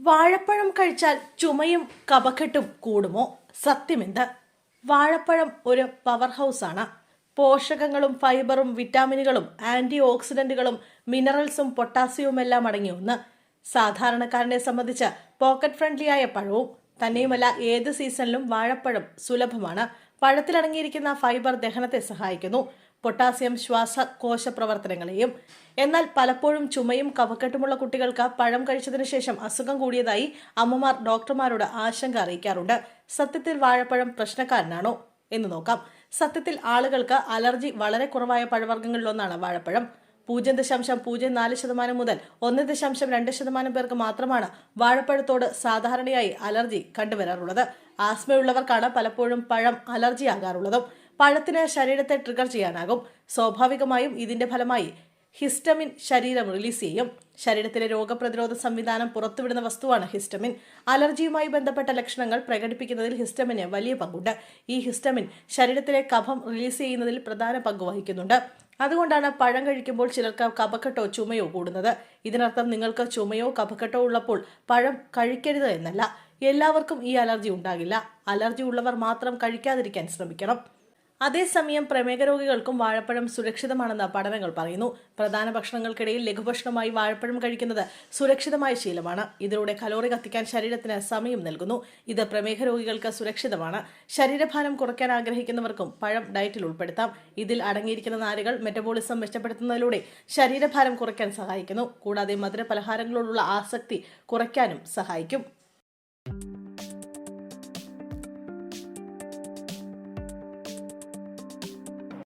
വാഴപ്പഴം കഴിച്ചാൽ ചുമയും കപക്കെട്ടും കൂടുമോ? സത്യമെന്ത്? വാഴപ്പഴം ഒരു പവർ ഹൗസ് ആണ്. പോഷകങ്ങളും ഫൈബറും വിറ്റാമിനുകളും ആന്റി ഓക്സിഡന്റുകളും മിനറൽസും പൊട്ടാസ്യവും എല്ലാം അടങ്ങിയ ഒന്ന്. സാധാരണക്കാരനെ സംബന്ധിച്ച് പോക്കറ്റ് ഫ്രണ്ട്ലിയായ പഴവും തന്നെയുമല്ല ഏത് സീസണിലും വാഴപ്പഴം സുലഭമാണ്. പഴത്തിലടങ്ങിയിരിക്കുന്ന ഫൈബർ ദഹനത്തെ സഹായിക്കുന്നു. പൊട്ടാസ്യം ശ്വാസകോശ പ്രവർത്തനങ്ങളെയും. എന്നാൽ പലപ്പോഴും ചുമയും കഫക്കെട്ടുമുള്ള കുട്ടികൾക്ക് പഴം കഴിച്ചതിനു ശേഷം അസുഖം കൂടിയതായി അമ്മമാർ ഡോക്ടർമാരോട് ആശങ്ക അറിയിക്കാറുണ്ട്. സത്യത്തിൽ വാഴപ്പഴം പ്രശ്നക്കാരനാണോ എന്ന് നോക്കാം. സത്യത്തിൽ ആളുകൾക്ക് അലർജി വളരെ കുറവായ പഴവർഗങ്ങളിലൊന്നാണ് വാഴപ്പഴം. പൂജ്യം ദശാംശം പൂജ്യം നാല് ശതമാനം മുതൽ ഒന്ന് ദശാംശം രണ്ട് ശതമാനം പേർക്ക് മാത്രമാണ് വാഴപ്പഴത്തോട് സാധാരണയായി അലർജി കണ്ടുവരാറുള്ളത്. ആസ്മയുള്ളവർക്കാണ് പലപ്പോഴും പഴം അലർജി ആകാറുള്ളതും പഴത്തിന് ശരീരത്തെ ട്രിഗർ ചെയ്യാനാകും. സ്വാഭാവികമായും ഇതിന്റെ ഫലമായി ഹിസ്റ്റമിൻ ശരീരം റിലീസ് ചെയ്യും. ശരീരത്തിലെ രോഗപ്രതിരോധ സംവിധാനം പുറത്തുവിടുന്ന വസ്തുവാണ് ഹിസ്റ്റമിൻ. അലർജിയുമായി ബന്ധപ്പെട്ട ലക്ഷണങ്ങൾ പ്രകടിപ്പിക്കുന്നതിൽ ഹിസ്റ്റമിന് വലിയ പങ്കുണ്ട്. ഈ ഹിസ്റ്റമിൻ ശരീരത്തിലെ കഫം റിലീസ് ചെയ്യുന്നതിൽ പ്രധാന പങ്ക് വഹിക്കുന്നുണ്ട്. അതുകൊണ്ടാണ് പഴം കഴിക്കുമ്പോൾ ചിലർക്ക് കഫക്കെട്ടോ ചുമയോ കൂടുന്നത്. ഇതിനർത്ഥം നിങ്ങൾക്ക് ചുമയോ കഫക്കെട്ടോ ഉള്ളപ്പോൾ പഴം കഴിക്കരുത് എന്നല്ല. എല്ലാവർക്കും ഈ അലർജി ഉണ്ടാകില്ല. അലർജി ഉള്ളവർ മാത്രം കഴിക്കാതിരിക്കാൻ ശ്രമിക്കണം. അതേസമയം പ്രമേഹ രോഗികൾക്കും വാഴപ്പഴം സുരക്ഷിതമാണെന്ന് പഠനങ്ങൾ പറയുന്നു. പ്രധാന ഭക്ഷണങ്ങൾക്കിടയിൽ ലഘുഭക്ഷണമായി വാഴപ്പഴം കഴിക്കുന്നത് സുരക്ഷിതമായ ശീലമാണ്. ഇതിലൂടെ കലോറി കത്തിക്കാൻ ശരീരത്തിന് സമയം നൽകുന്നു. ഇത് പ്രമേഹ രോഗികൾക്ക് സുരക്ഷിതമാണ്. ശരീരഭാരം കുറയ്ക്കാൻ ആഗ്രഹിക്കുന്നവർക്കും പഴം ഡയറ്റിൽ ഉൾപ്പെടുത്താം. ഇതിൽ അടങ്ങിയിരിക്കുന്ന നാരുകൾ മെറ്റബോളിസം മെച്ചപ്പെടുത്തുന്നതിലൂടെ ശരീരഭാരം കുറയ്ക്കാൻ സഹായിക്കുന്നു. കൂടാതെ മധുര പലഹാരങ്ങളോടുള്ള ആസക്തി കുറയ്ക്കാനും സഹായിക്കും.